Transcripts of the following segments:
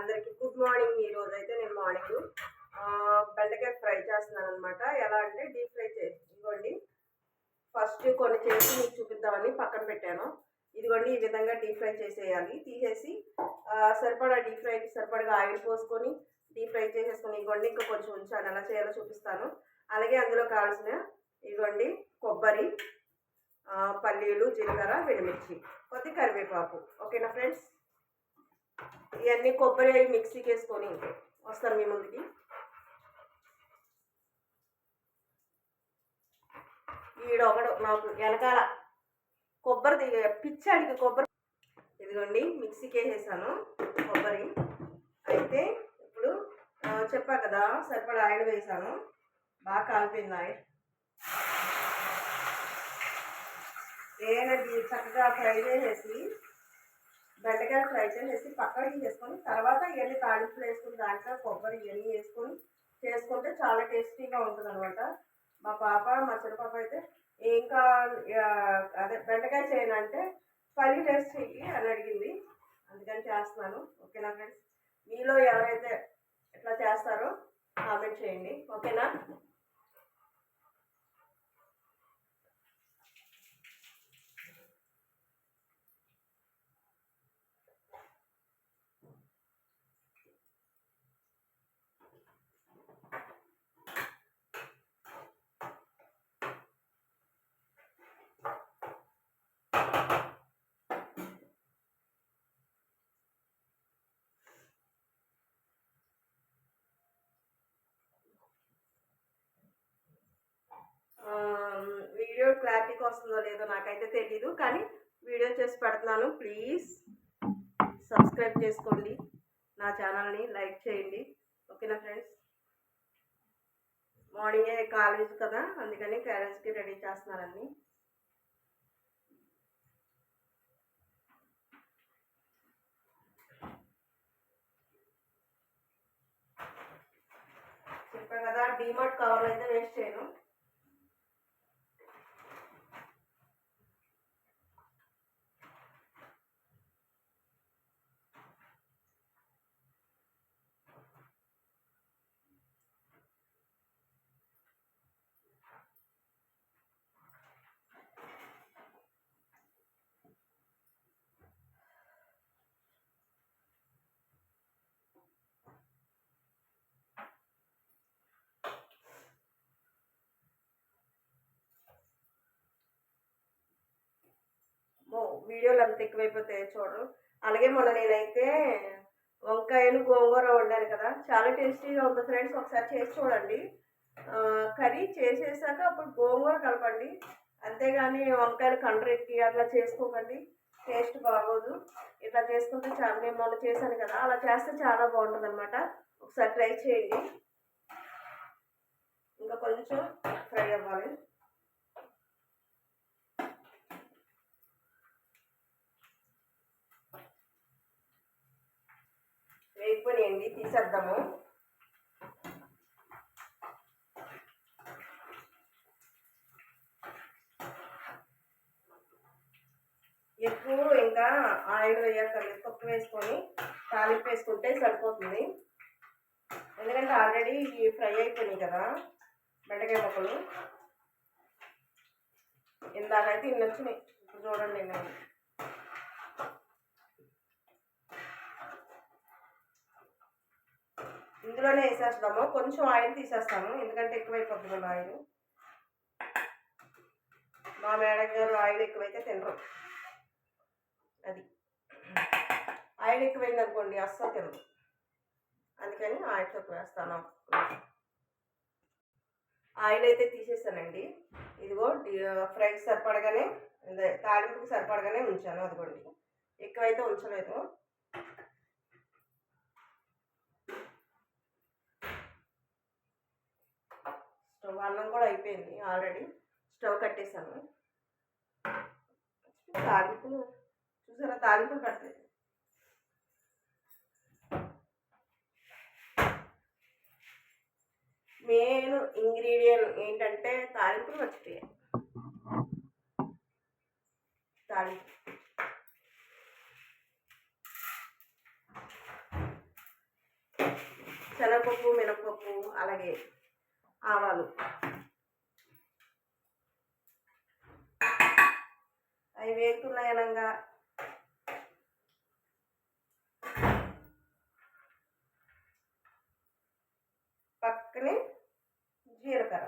అందరికి good morning ఈ రోజు అయితే నేను మార్నింగ్ బెండకాయ ఫ్రై చేస్తున్నాను అనమాట ఎలా అంటే డీప్ ఫ్రై చేసి ఇదిగోండి. ఫస్ట్ కొన్ని చేసి మీకు చూపిద్దామని పక్కన పెట్టాను. ఇదిగోండి ఈ విధంగా డీప్ ఫ్రై చేసేయాలి. తీసేసి సరిపడా డీప్ ఫ్రైకి సరిపడగా ఆయిల్ పోసుకొని డీప్ ఫ్రై చేసేసుకొని ఇదిగోండి ఇంకా కొంచెం ఉంచాను. ఎలా చేయాలో చూపిస్తాను. అలాగే అందులో కావాల్సిన ఇదిగోండి కొబ్బరి పల్లీలు జీలకర్ర వెడిమిర్చి కొద్ది కరివేపాకు. ఓకేనా ఫ్రెండ్స్? ఇవన్నీ కొబ్బరి అవి మిక్సీకి వేసుకొని వస్తాను మీ ముందుకి. ఈడొకడు నాకు వెనకాల కొబ్బరి దిగ- పిచ్చాడికి కొబ్బరి ఇదిగోండి మిక్సీకి వేసేసాను కొబ్బరి. అయితే ఇప్పుడు చెప్పా కదా సరిపడా ఆయిల్ వేసాను. బాగా కాలిపోయింది ఆయిల్. ఏనండి చక్కగా ఫ్రై చేసేసి బెండకాయలు ఫ్రై చేసేసి పక్కన తీసుకొని తర్వాత ఇవన్నీ తాలింపులు వేసుకుని దాంట్లో కొబ్బరి ఇవన్నీ వేసుకొని చేసుకుంటే చాలా టేస్టీగా ఉంటుంది అనమాట మా పాప మా చిన్న పాప అయితే ఇంకా అదే బెండకాయ చేయను అంటే పల్లి టేస్ట్ చెయ్యి అని అడిగింది. అందుకని చేస్తున్నాను. ఓకేనా ఫ్రెండ్స్? మీలో ఎవరైతే ఎట్లా చేస్తారో కామెంట్ చేయండి. ఓకేనా? వీడియో క్లారిటీగా వస్తుందో లేదో నాకైతే తెలీదు కానీ వీడియో చేసి పెడుతున్నాను. ప్లీజ్ సబ్స్క్రైబ్ చేసుకోండి. నా ఛానల్ని లైక్ చేయండి. ఓకేనా ఫ్రెండ్స్? మార్నింగే కాలేజ్ కదా అందుకని క్యారేజ్కి రెడీ చేస్తున్నారండి చెప్పా కదా డీమార్ట్ కవర్లు అయితే వేస్ట్ చేయను మో వీడియోలు అంత ఎక్కువైపోతాయి చూడరు. అలాగే మొన్న నేనైతే వంకాయలు గోంగూర వండాను కదా. చాలా టేస్టీగా ఉంది ఫ్రెండ్స్. ఒకసారి చేసి చూడండి. కర్రీ చేసేసాక అప్పుడు గోంగూర కలపండి. అంతేగాని వంకాయలు కండ్రెక్కి అట్లా చేసుకోకండి. టేస్ట్ బాగోదు. ఇట్లా చేసుకుంటే చాలా నేను మొన్న చేశాను కదా. అలా చేస్తే చాలా బాగుంటుంది అనమాట ఒకసారి ట్రై చేయండి. ఇంకా కొంచెం ఫ్రై అవ్వాలి. వేగిపోయినాయండి తీసేద్దాము. ఎక్కువ ఇంకా ఆయిల్ వేయక్కర్లేదు తొక్కు వేసుకొని తాలింపు వేసుకుంటే సరిపోతుంది. ఎందుకంటే ఆల్రెడీ ఫ్రై అయిపోయినాయి కదా బెండకాయ ముక్కలు. ఇందాకైతే ఇన్ని వచ్చినాయి. చూడండి నేను. ఇందులోనే వేసేస్తాము కొంచెం ఆయిల్ తీసేస్తాము. ఎందుకంటే ఎక్కువైపోతుంది మన ఆయిల్. మా మేడం గారు ఆయిల్ ఎక్కువైతే తినరు. అది. ఆయిల్ ఎక్కువైంది అనుకోండి అస్సలు తినరు. అందుకని ఆయిల్ తక్కువ వేస్తాను. ఆయిల్ అయితే తీసేసానండి. ఇదిగో ఫ్రైకి సరిపడగానే అదే తాలింపుకి సరిపడగానే ఉంచాను. అదిగోండి. ఎక్కువైతే ఉంచలేదు స్టవ్ అన్నం కూడా అయిపోయింది ఆల్రెడీ. స్టవ్ కట్టేశాను. తాలింపులు చూసారా తాలింపులు పెట్టలేదు మెయిన్ ఇంగ్రీడియంట్ ఏంటంటే తాలింపులు మర్చిపోయాయి తాలింపు. శనగపప్పు మినపప్పు అలాగే ఆవాలు. అవి వేగుతున్నాయి అనగా. పక్కనే జీలకర్ర.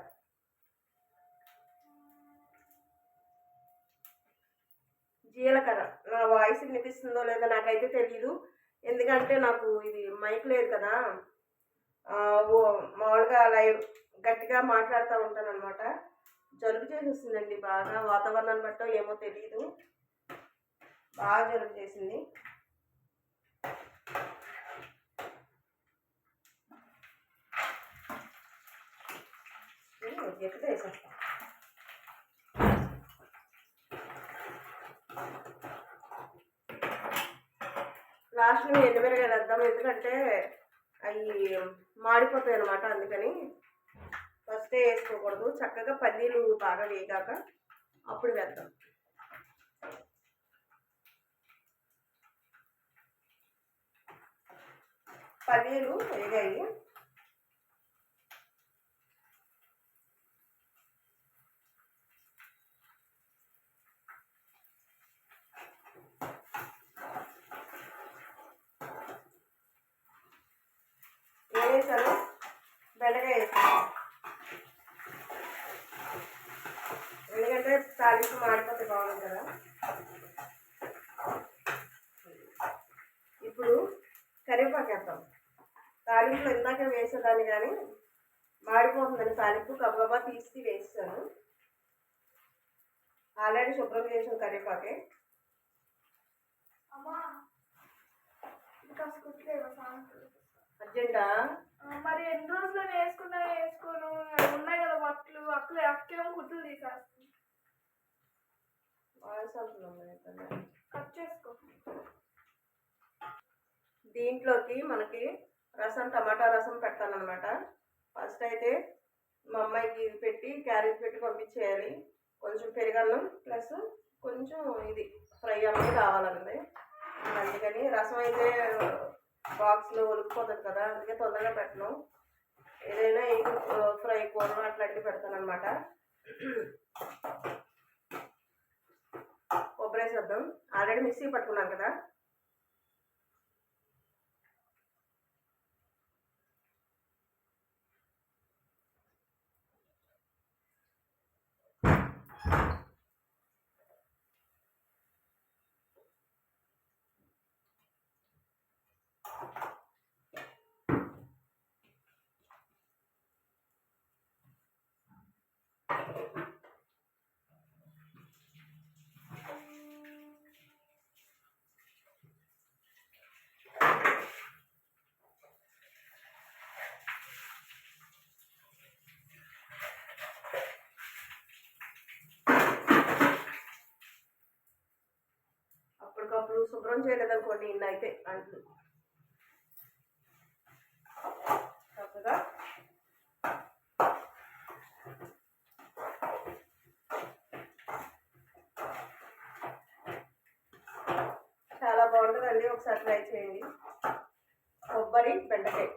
జీలకర్ర. నా వాయిస్ వినిపిస్తుందో లేదో నాకైతే తెలియదు ఎందుకంటే నాకు ఇది మైక్ లేదు కదా. ఓ మామూలుగా లైవ్ గట్టిగా మాట్లాడుతూ ఉంటాను అనమాట జలుబు చేసేసిందండి బాగా. వాతావరణాన్ని బట్టో ఏమో తెలియదు బాగా జలుబు చేసింది. గట్టిగా వేసేస్తాను లాస్ట్లో ఎండుమిరగాయలు వేద్దాం ఎందుకంటే అవి మాడిపోతాయి అనమాట అందుకని. ఫస్టే వేసుకోకూడదు. చక్కగా పల్లీలు బాగా వేగాక అప్పుడు వేద్దాం. పల్లీలు వేగాయి ఏం వేసాను బెండకాయ వేసాను ఎందుకంటే తాలింపు మాడిపోతే బాగుంది కదా? ఇప్పుడు కరివేపాకు వేద్దాం. తాలింపులో ఇందాక వేసేదాన్ని కానీ మాడిపోతుందని తాలింపు గబగబా తీసి వేసాను. ఆల్రెడీ శుభ్రం చేసిన కరివేపాకే. అర్జెంటా? మరి ఎన్ని రోజులు వేసుకున్నా వేసుకోను? ఉన్నాయి కదా బట్టలు అక్కలే అక్కేమో కుట్లు తీసేస్తుంది వాయిస్ అవుతున్నాం కట్ చేసుకో దీంట్లోకి మనకి రసం టమాటా రసం పెట్టాలన్నమాట. ఫస్ట్ అయితే మా అమ్మాయికి ఇది పెట్టి క్యారెట్ పెట్టి పంపించేయాలి. కొంచెం పెరుగన్నం ప్లస్ కొంచెం ఇది ఫ్రై అన్నది కావాలన్నది అందుకని రసం అయితే బాక్స్లో ఉలికిపోతుంది కదా అందుకే తొందరగా పెట్టను. ఏదైనా ఫ్రై కూర అట్లాంటివి పెడతాను అనమాట వేసేద్దాం. ఆల్రెడీ మిక్సీ పట్టుకున్నాను కదా. శుభ్రం చేయలేదనుకోండి ఇన్ని అయితే. అంట్లు చక్కగా. చాలా బాగుంటుందండి. ఒకసారి ట్రై చేయండి. కొబ్బరి బెండకాయ.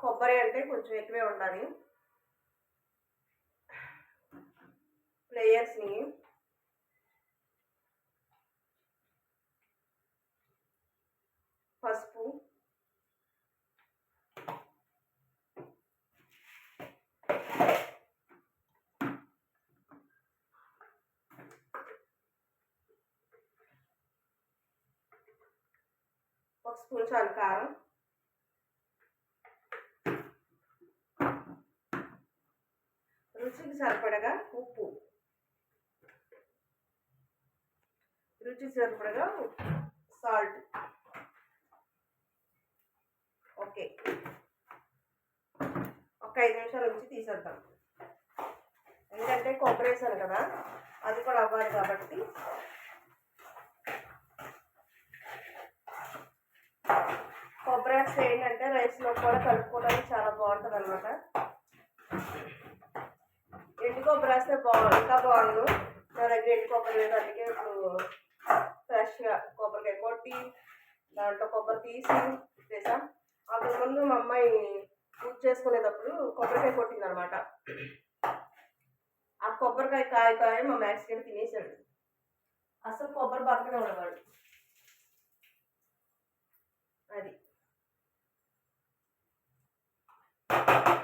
కొబ్బరి అంటే కొంచెం ఎక్కువే ఉండాలి. లేయర్స్ని పసుపు ఒక స్పూన్ చాలు కారం రుచికి సరిపడగా ఉప్పు రుచి సరిపడగా సాల్ట్. ఓకే. ఒక ఐదు నిమిషాల నుంచి తీసేద్దాం. ఎందుకంటే కొబ్బరి వేసాను కదా అది కూడా అవ్వాలి కాబట్టి. కొబ్బరి వేస్తే ఏంటంటే రైస్లో కూడా కలుపుకోవడానికి చాలా బాగుంటుంది అనమాట ఎండు కొబ్బరి వేస్తే బాగు ఇంకా బాగుండు. నా దగ్గర ఎండు కొబ్బరి లేదు అందుకే ఇప్పుడు ఫ్రెష్గా కొబ్బరికాయ కొట్టి దాంట్లో కొబ్బరి తీసి చేసాం అంతకుముందు మా అమ్మాయి పూజ చేసుకునేటప్పుడు కొబ్బరికాయ కొట్టింది అనమాట ఆ కొబ్బరికాయ కాయ కాయ మా మ్యాక్సిడెంట్ తినేసాడు అసలు కొబ్బరి బతకనే ఉండేవాడు అది అది.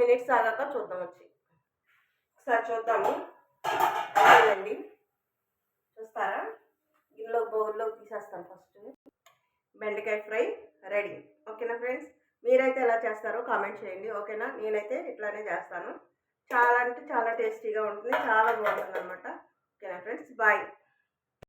మినిట్స్ ఆగాక చూద్దాం వచ్చి. ఒకసారి చూద్దాము. అయిపోయిందండి చూస్తారా? గిన్నెలో బౌల్లోకి తీసేస్తాను ఫస్ట్. బెండకాయ ఫ్రై రెడీ. ఓకేనా ఫ్రెండ్స్? మీరైతే ఎలా చేస్తారో కామెంట్ చేయండి. ఓకేనా? నేనైతే ఇట్లానే చేస్తాను. చాలా అంటే చాలా టేస్టీగా ఉంటుంది. చాలా బాగుంటుంది అనమాట ఓకేనా ఫ్రెండ్స్? బాయ్.